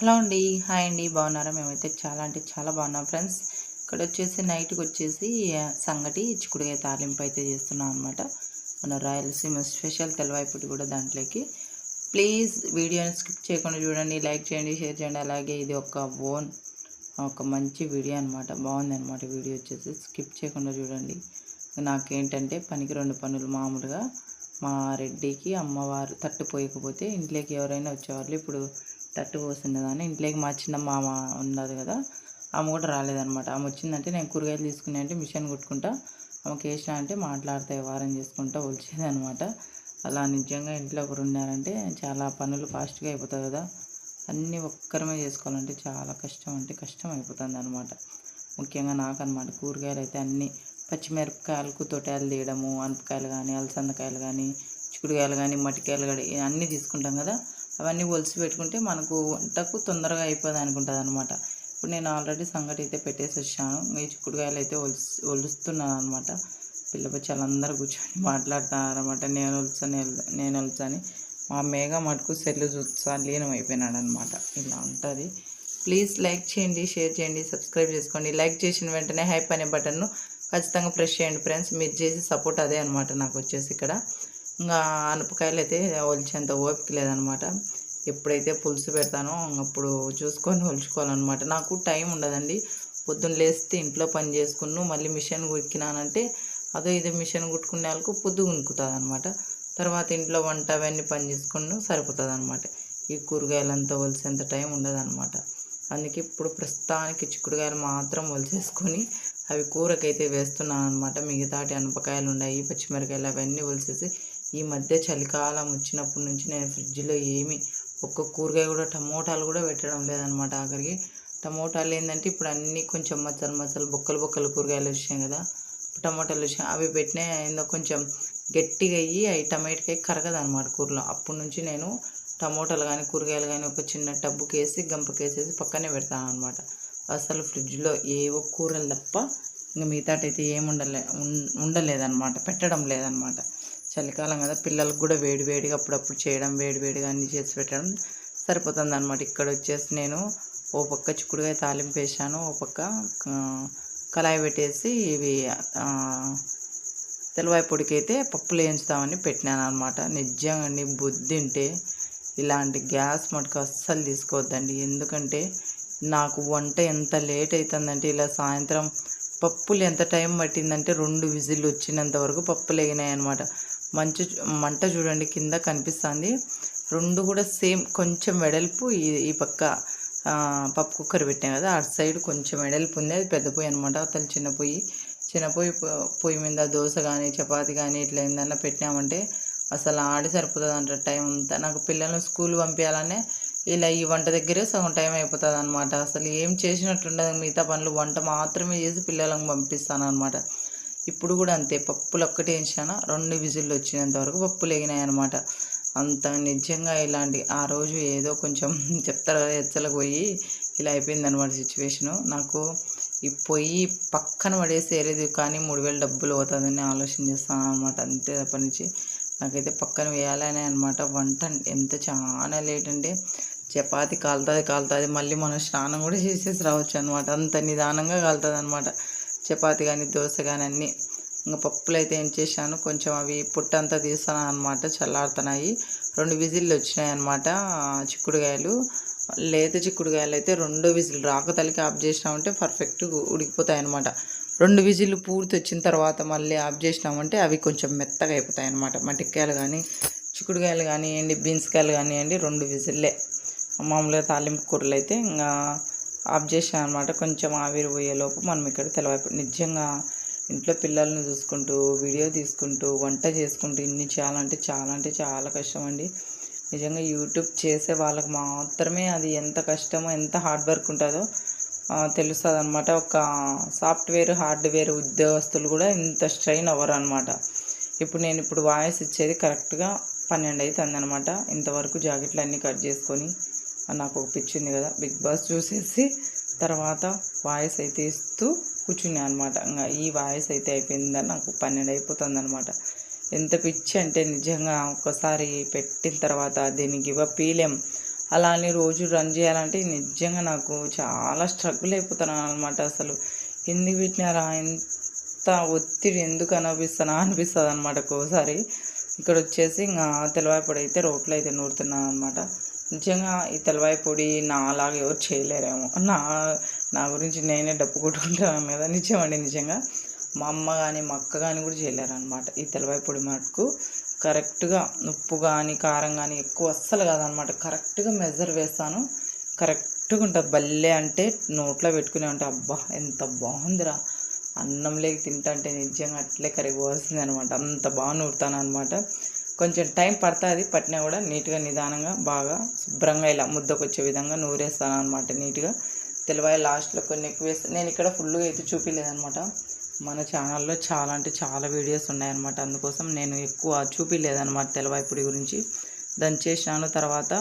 Hello అండి. Hi అండి. బాగున్నారా? మేమైతే చాలా అంటే చాలా బాగున్నాం ఫ్రెండ్స్. ఇక్కడ వచ్చేసి నైట్కి వచ్చేసి సంగటి చిక్కుడుకాయ తాలింపు అయితే చేస్తున్నాం అనమాట మన రాయలసీమ స్పెషల్ తెలవైపుటి కూడా దాంట్లోకి. ప్లీజ్ వీడియోని స్కిప్ చేయకుండా చూడండి. లైక్ చేయండి షేర్ చేయండి. అలాగే ఇది ఒక ఓన్ ఒక మంచి వీడియో అనమాట బాగుంది అనమాట వీడియో వచ్చేసి. స్కిప్ చేయకుండా చూడండి. నాకేంటంటే పనికి రెండు పనులు మామూలుగా. మా రెడ్డికి అమ్మవారు తట్టు పోయకపోతే ఇంట్లోకి ఎవరైనా వచ్చేవాళ్ళు. ఇప్పుడు తట్టు పోస్తున్నదాన్ని ఇంట్లోకి మా చిన్న మామ ఉన్నది కదా ఆమె కూడా రాలేదనమాట ఆమె వచ్చిందంటే నేను కూరగాయలు తీసుకునే అంటే మిషన్ కుట్టుకుంటా ఆమెకి వేసిన అంటే మాట్లాడితే వారం చేసుకుంటా వచ్చేది అనమాట అలా నిజంగా ఇంట్లో ఒకరు ఉన్నారంటే చాలా పనులు ఫాస్ట్గా అయిపోతాయి కదా. అన్నీ ఒక్కరమే చేసుకోవాలంటే చాలా కష్టం అంటే కష్టం అయిపోతుంది అనమాట ముఖ్యంగా నాకు అనమాట కూరగాయలు అయితే అన్నీ పచ్చిమిరపకాయలకు తొటాలు తీయడము అనపకాయలు కానీ అలసందకాయలు కానీ చిక్కుడుకాయలు కానీ మట్టికాయలు కానీ అన్నీ తీసుకుంటాం కదా. అవన్నీ ఒలిసి పెట్టుకుంటే మనకు వంటకు తొందరగా అయిపోదు అనుకుంటుంది అనమాట ఇప్పుడు నేను ఆల్రెడీ సంగటి అయితే పెట్టేసి వచ్చాను. మీ చిక్కుడుకాయలు అయితే ఒలిసి ఒలుస్తున్నాను అనమాట పిల్ల బచ్చాలు అందరూ కూర్చొని మాట్లాడుతున్నారనమాట నేను ఒలుసా నేను ఒలుసా అని మా మేఘ మటుకు సెల్లు చూసా లీనం అయిపోయినాడు అనమాట ఇలా ఉంటుంది. ప్లీజ్ లైక్ చేయండి షేర్ చేయండి సబ్స్క్రైబ్ చేసుకోండి. లైక్ చేసిన వెంటనే హైప్ అనే బటన్ను ఖచ్చితంగా ప్రెస్ చేయండి ఫ్రెండ్స్. మీరు చేసే సపోర్ట్ అదే అనమాట నాకు వచ్చేసి ఇక్కడ. ఇంకా అనపకాయలు అయితే ఒలిచేంత ఓపిక లేదనమాట ఎప్పుడైతే పులుసు పెడతానో అప్పుడు చూసుకొని ఒలుచుకోవాలన్నమాట. నాకు టైం ఉండదండి. పొద్దున్న లేస్తే ఇంట్లో పని చేసుకున్నాను మళ్ళీ మిషన్ కుక్కినానంటే అదో ఇదో మిషన్ కుట్టుకునే వాళ్ళకు పొద్దు ఉనుకుతుంది అనమాట తర్వాత ఇంట్లో వంట అవన్నీ పని చేసుకుని సరిపోతుంది అనమాట ఈ కూరగాయలంతా ఒలిసేంత టైం ఉండదన్నమాట. అందుకే ఇప్పుడు ప్రస్తుతానికి చిక్కుడుకాయలు మాత్రం ఒలిసేసుకొని అవి కూరకైతే వేస్తున్నాను అనమాట మిగతాటి అనపకాయలు ఉన్నాయి పచ్చిమిరకాయలు అవన్నీ ఒలిసేసి ఈ మధ్య చలికాలం వచ్చినప్పటి నుంచి నేను ఫ్రిడ్జ్లో ఏమి ఒక్క కూరగాయ కూడా టమోటాలు కూడా పెట్టడం లేదనమాట ఆఖరికి. టమోటాలు ఏంటంటే ఇప్పుడు అన్నీ కొంచెం మచ్చలు మచ్చలు బొక్కలు బొక్కలు కూరగాయలు వచ్చాయి కదా. టమోటాలు వచ్చాయి అవి పెట్టినా ఏందో కొంచెం గట్టిగా అయ్యి అవి టమాటకాయ కరగదు అనమాట కూరలో. అప్పటి నుంచి నేను టమోటాలు కానీ కూరగాయలు కానీ ఒక చిన్న టబ్బుకి వేసి గంపకేసేసి పక్కనే పెడతాను అనమాట అసలు ఫ్రిడ్జ్లో ఏవో కూరలు తప్ప ఇంకా మిగతాటైతే ఏమి ఉండలే ఉం- ఉండలేదన్నమాట పెట్టడం లేదనమాట. చలికాలం కదా పిల్లలకు కూడా వేడివేడిగా అప్పుడప్పుడు చేయడం వేడివేడిగా అన్నీ అన్ని చేసి పెట్టడం సరిపోతుంది అనమాట ఇక్కడ వచ్చేసి నేను ఓ పక్క చిక్కుడుగా తాలింపు వేసాను ఓ పక్క కళాయి పెట్టేసి ఇవి ఆ, తెల్లవాయి పొడికి పప్పులు వేయించుతామని పెట్టినాను అనమాట నిజంగా అండి ఇలాంటి గ్యాస్ మటుకు అస్సలు తీసుకోవద్దండి. ఎందుకంటే నాకు వంట ఎంత లేట్ అవుతుందంటే ఇలా సాయంత్రం పప్పులు ఎంత టైం పట్టిందంటే రెండు విజిల్లు వచ్చినంత వరకు పప్పులు వేగినాయి అనమాట మంచి మంట చూడండి కింద కనిపిస్తుంది. రెండు కూడా సేమ్ కొంచెం వెడల్పు ఈ ఈ పక్క పప్పు కుక్కర్ పెట్టాం కదా అటు సైడ్ కొంచెం వెడల్పు ఉంది. అది పెద్ద పొయ్యి అనమాట అతను చిన్న పొయ్యి. చిన్న పొయ్యి పొయ్యి మీద దోశ కానీ చపాతి కానీ ఇట్లా ఏందన్నా పెట్టినామంటే అసలు ఆడి సరిపోతుంది అంట టైం అంతా. నాకు పిల్లల్ని స్కూల్ పంపించాలనే ఇలా ఈ వంట దగ్గరే సగం టైం అయిపోతుంది అనమాట అసలు ఏం చేసినట్టుండదు. మిగతా పనులు వంట మాత్రమే చేసి పిల్లలకు పంపిస్తాను అనమాట ఇప్పుడు కూడా అంతే. పప్పులు ఒక్కటే వేసాను? రెండు విజిల్లు వచ్చినంత వరకు పప్పులు వేగినాయి అనమాట అంత నిజంగా ఇలాంటి ఆ రోజు ఏదో కొంచెం చెప్తారు కదా ఎచ్చలకు పోయి ఇలా అయిపోయింది అనమాట సిచ్యువేషను. నాకు ఈ పొయ్యి పక్కన పడేసి ఏరేది కానీ మూడు వేలు డబ్బులు అవుతుందని ఆలోచన చేస్తాను అనమాట అంతే తప్ప నుంచి నాకైతే పక్కన వేయాలనే అనమాట వంట ఎంత చాలా లేట్ అంటే చపాతి కాలుతుంది కాలుతుంది. మళ్ళీ మనం స్నానం కూడా చేసేసి రావచ్చు అనమాట అంత నిదానంగా కాలుతుంది అనమాట చపాతి కానీ దోశ కానీ అన్నీ. ఇంకా పప్పులు అయితే ఏం చేశాను కొంచెం అవి పుట్టంతా తీస్తాను అనమాట చల్లారుతున్నాయి. రెండు విజిల్లు వచ్చినాయి అనమాట చిక్కుడుకాయలు. లేత చిక్కుడుకాయలు అయితే రెండు విజిల్ రాకతలకి ఆఫ్ చేసినామంటే పర్ఫెక్ట్ ఉడికిపోతాయి అనమాట రెండు విజిల్లు పూర్తి వచ్చిన తర్వాత మళ్ళీ ఆఫ్ చేసినామంటే అవి కొంచెం మెత్తగా అయిపోతాయి అనమాట మట్టికాయలు కానీ చిక్కుడుకాయలు కానివ్వండి బీన్స్కాయలు కానివ్వండి రెండు విజిల్లే. మామూలుగా తాలింపు కూరలు అయితే ఇంకా ఆఫ్ చేసాను అనమాట కొంచెం ఆవిరి పోయేలోపు మనం ఇక్కడ తెలవైపు నిజంగా ఇంట్లో పిల్లల్ని చూసుకుంటూ వీడియో తీసుకుంటూ వంట చేసుకుంటూ ఇన్ని చేయాలంటే చాలా అంటే చాలా కష్టం అండి నిజంగా యూట్యూబ్ చేసే వాళ్ళకి మాత్రమే అది ఎంత కష్టమో ఎంత హార్డ్ వర్క్ ఉంటుందో తెలుస్తుంది అనమాట ఒక సాఫ్ట్వేర్ హార్డ్వేర్ ఉద్యోగస్తులు కూడా ఇంత స్ట్రైన్ అవ్వరు అనమాట ఇప్పుడు నేను ఇప్పుడు వాయిస్ ఇచ్చేది కరెక్ట్గా పన్నెండు అవుతుంది అనమాట ఇంతవరకు జాకెట్లు అన్నీ కట్ చేసుకొని నాకు ఒక కదా. బిగ్ బాస్ చూసేసి తర్వాత వాయిస్ అయితే ఇస్తూ కూర్చున్నాను అనమాట ఇంకా ఈ వాయిస్ అయితే అయిపోయిందని నాకు పన్నెండు అయిపోతుంది అనమాట ఎంత పిచ్చి అంటే నిజంగా ఒక్కసారి పెట్టిన తర్వాత దీన్ని గివ్ పీలేం అలా అని రోజు రన్ చేయాలంటే నిజంగా నాకు చాలా స్ట్రగుల్ అయిపోతున్నాను అనమాట అసలు. ఎందుకు పెట్టినారా? ఎంత ఒత్తిడి ఎందుకు అనిపిస్తానా అనిపిస్తుంది అనమాట ఒక్కోసారి. ఇక్కడ వచ్చేసి ఇంకా తెల్లవాయి పొడి అయితే రోట్లో అయితే నూరుతున్నాను అనమాట నిజంగా ఈ తెలవాయి పొడి నాలాగా ఎవరు చేయలేరేమో. నా నా గురించి నేనే డప్పు కొట్టుకుంటాను కదా నిజమండి నిజంగా. మా అమ్మ కానీ మా అక్క కానీ కూడా చేయలేరు అనమాట ఈ తెలవాయి పొడి మటుకు కరెక్ట్గా ఉప్పు కానీ కారం కానీ ఎక్కువ అస్సలు కాదనమాట కరెక్ట్గా మెజర్ వేస్తాను. కరెక్ట్గా ఉంటుంది భలే అంటే నోట్లో పెట్టుకునే ఉంటే. అబ్బా ఎంత బాగుందిరా. అన్నం లేక తింటుంటే నిజంగా అట్లే కరిగిపోవాల్సింది అనమాట అంత బాగా నూరుతాను అనమాట కొంచెం టైం పడుతుంది పట్టినా కూడా నీట్గా నిదానంగా బాగా శుభ్రంగా ఇలా ముద్దకు వచ్చే విధంగా నూరేస్తాను అనమాట నీట్గా. తెలివాయి లాస్ట్లో కొన్ని ఎక్కువ వేస్తాను నేను ఇక్కడ ఫుల్గా అయితే చూపించలేదనమాట మన ఛానల్లో చాలా అంటే చాలా వీడియోస్ ఉన్నాయన్నమాట. అందుకోసం నేను ఎక్కువ చూపించలేదనమాట తెల్లవాయి పొడి గురించి. దంచేసినాను తర్వాత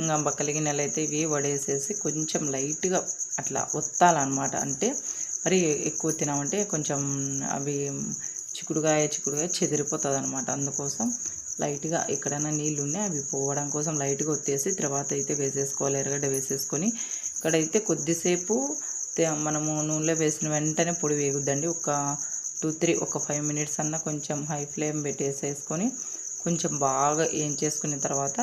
ఇంకా బక్కలి గిన్నెలు అయితే ఇవి వడేసేసి కొంచెం లైట్గా అట్లా ఒత్తాలన్నమాట. అంటే మరి ఎక్కువ తినమంటే కొంచెం అవి చిక్కుడుగాయ చిక్కుడుగాయ చెదిరిపోతుంది అనమాట అందుకోసం లైట్గా ఎక్కడైనా నీళ్ళు ఉన్నాయి అవి పోవడం కోసం లైట్గా ఒత్తేసి తర్వాత అయితే వేసేసుకోవాలి ఎర్రగడ్డ వేసేసుకొని. ఇక్కడైతే కొద్దిసేపు మనము నూనెలో వేసిన వెంటనే పొడి వేగుద్దండి ఒక టూ త్రీ ఒక ఫైవ్ మినిట్స్ అన్న కొంచెం హై ఫ్లేమ్ పెట్టేసేసుకొని కొంచెం బాగా ఏం చేసుకున్న తర్వాత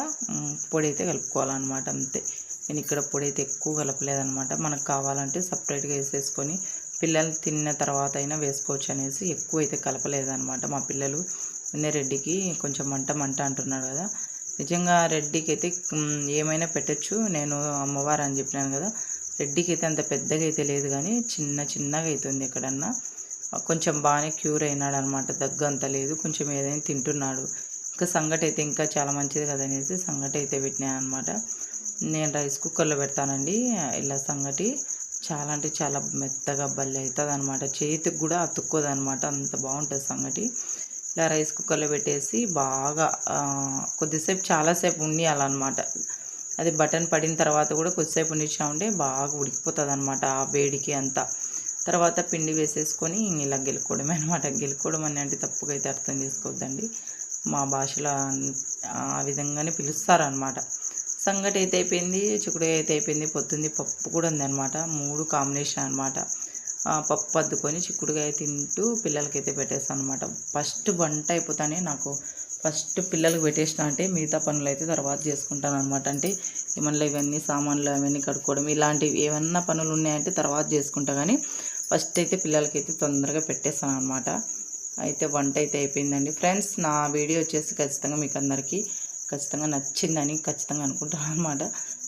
పొడి అయితే కలుపుకోవాలన్నమాట అంతే. నేను ఇక్కడ పొడి అయితే ఎక్కువ కలపలేదన్నమాట. మనకు కావాలంటే సపరేట్గా వేసేసుకొని పిల్లలు తిన్న తర్వాత అయినా వేసుకోవచ్చు అనేసి ఎక్కువ అయితే కలపలేదన్నమాట మా పిల్లలు. రెడ్డికి కొంచెం మంట మంట అంటున్నాడు కదా. నిజంగా రెడ్డికి అయితే ఏమైనా పెట్టచ్చు నేను అమ్మవారు అని చెప్పినాను కదా. రెడ్డికి అయితే అంత పెద్దగా అయితే లేదు కానీ చిన్న చిన్నగా అవుతుంది ఎక్కడన్నా. కొంచెం బాగానే క్యూర్ అయినాడు అనమాట దగ్గు అంత లేదు కొంచెం ఏదైనా తింటున్నాడు. ఇంకా సంగటి అయితే ఇంకా చాలా మంచిది కదా అనేసి సంగటి అయితే పెట్టినాను అనమాట నేను రైస్ కుక్కర్లో పెడతానండి ఇలా సంగటి చాలా అంటే చాలా మెత్తగా బల్లి అవుతుంది అనమాట చేతికి కూడా అతుక్కోదనమాట అంత బాగుంటుంది సంగటి. ఇలా రైస్ కుక్కర్లో పెట్టేసి బాగా కొద్దిసేపు చాలాసేపు ఉండియాలన్నమాట. అది బటన్ పడిన తర్వాత కూడా కొద్దిసేపు ఉండిచ్చామంటే బాగా ఉడికిపోతుంది అనమాట ఆ వేడికి అంతా. తర్వాత పిండి వేసేసుకొని ఇలా గెలుకోవడమే అనమాట గెలుకోవడం అని అంటే తప్పుగా అయితే అర్థం చేసుకోవద్దండి. మా భాషలో ఆ విధంగానే పిలుస్తారనమాట సంగటి అయితే అయిపోయింది చిక్కుడు అయితే అయిపోయింది పొద్దుంది పప్పు కూడా ఉంది అనమాట మూడు కాంబినేషన్ అనమాట పప్పు అద్దుకొని చిక్కుడుకాయ తింటూ పిల్లలకైతే పెట్టేస్తాను అనమాట ఫస్ట్ వంట అయిపోతానే నాకు ఫస్ట్ పిల్లలకు పెట్టేసిన అంటే మిగతా పనులు అయితే తర్వాత చేసుకుంటాను అనమాట అంటే ఏమన్నా ఇవన్నీ సామాన్లు అవన్నీ కడుక్కోవడం ఇలాంటివి ఏమన్నా పనులు ఉన్నాయంటే తర్వాత చేసుకుంటా. కానీ ఫస్ట్ అయితే పిల్లలకైతే తొందరగా పెట్టేస్తాను అనమాట అయితే వంట అయితే అయిపోయిందండి. ఫ్రెండ్స్ నా వీడియో వచ్చేసి ఖచ్చితంగా మీకు అందరికీ ఖచ్చితంగా నచ్చిందని ఖచ్చితంగా అనుకుంటాను అనమాట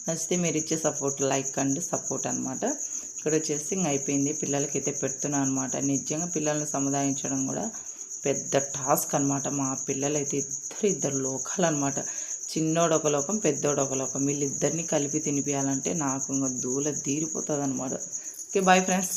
నచ్చితే మీరు ఇచ్చే సపోర్ట్ లైక్ అండ్ సపోర్ట్ అనమాట ఇక్కడ వచ్చేసి ఇంక అయిపోయింది. పిల్లలకైతే పెడుతున్నాను అనమాట నిజంగా పిల్లల్ని సముదాయించడం కూడా పెద్ద టాస్క్ అనమాట మా పిల్లలు అయితే ఇద్దరు ఇద్దరు లోకాలు అనమాట చిన్నోడు ఒక లోకం పెద్దోడు ఒక లోకం. వీళ్ళిద్దరిని కలిపి తినిపించాలంటే నాకు ఇంకా దూల తీరిపోతుంది అనమాట ఓకే బాయ్ ఫ్రెండ్స్.